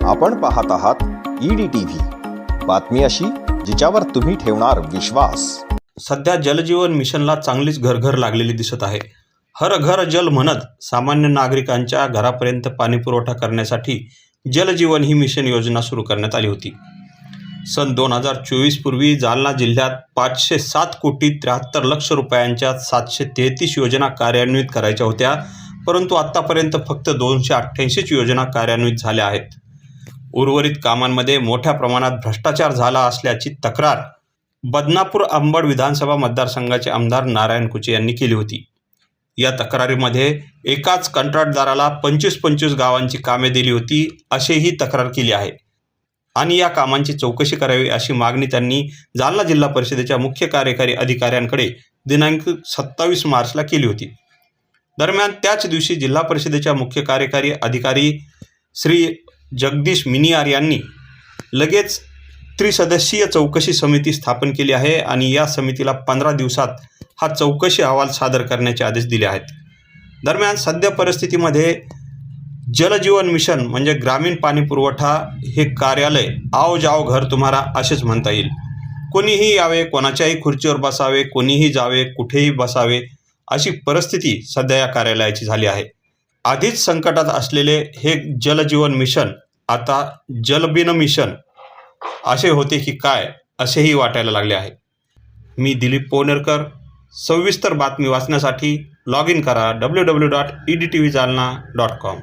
आपण पाहत आहात ईडी टीव्ही बातमी अशी जिच्यावर तुम्ही ठेवणार विश्वास. सध्या जलजीवन मिशनला चांगलीच घरघर लागलेली दिसत आहे. हर घर जल म्हणत सामान्य नागरिकांच्या घरापर्यंत पाणीपुरवठा करण्यासाठी जलजीवन ही मिशन योजना सुरू करण्यात आली होती. सन दोन हजार चोवीस पूर्वी जालना जिल्ह्यात पाचशे सात कोटी त्र्याहत्तर लक्ष रुपयांच्या सातशे तेहतीस योजना कार्यान्वित करायच्या होत्या परंतु आत्तापर्यंत फक्त दोनशे अठ्ठ्याऐंशीच योजना कार्यान्वित झाल्या आहेत. उर्वरित कामांमध्ये मोठ्या प्रमाणात भ्रष्टाचार झाला असल्याची तक्रार बदनापूर अंबड विधानसभा मतदारसंघाचे आमदार नारायण कुचे यांनी केली होती. या तक्रारीमध्ये एकाच कंत्राटदाराला पंचवीस पंचवीस गावांची कामे दिली होती अशीही तक्रार केली आहे. आणि या कामांची चौकशी करावी अशी मागणी त्यांनी जालना जिल्हा परिषदेच्या मुख्य कार्यकारी अधिकाऱ्यांकडे दिनांक सत्तावीस मार्चला केली होती. दरम्यान त्याच दिवशी जिल्हा परिषदेच्या मुख्य कार्यकारी अधिकारी श्री जगदीश मिनियार यांनी लगेच त्रिसदस्यीय चौकशी समिती स्थापन केली आहे आणि या समितीला पंधरा दिवसात हा चौकशी अहवाल सादर करण्याचे आदेश दिले आहेत. दरम्यान सध्या परिस्थितीमध्ये जलजीवन मिशन म्हणजे ग्रामीण पाणी पुरवठा हे कार्यालय आओ जाओ घर तुम्हारा असेच म्हणता येईल. कोणीही यावे कोणाच्याही खुर्चीवर बसावे कोणीही जावे कुठेही बसावे अशी परिस्थिती सध्या या कार्यालयाची झाली आहे. आधीच संकटात असलेले हे जलजीवन मिशन आता जलबिन मिशन असे होते की काय असेही वाटायला लागले आहे. मी दिलीप पोनेरकर सविस्तर बातमी वाचण्यासाठी लॉग इन करा W W dot E D T V Jalna dot com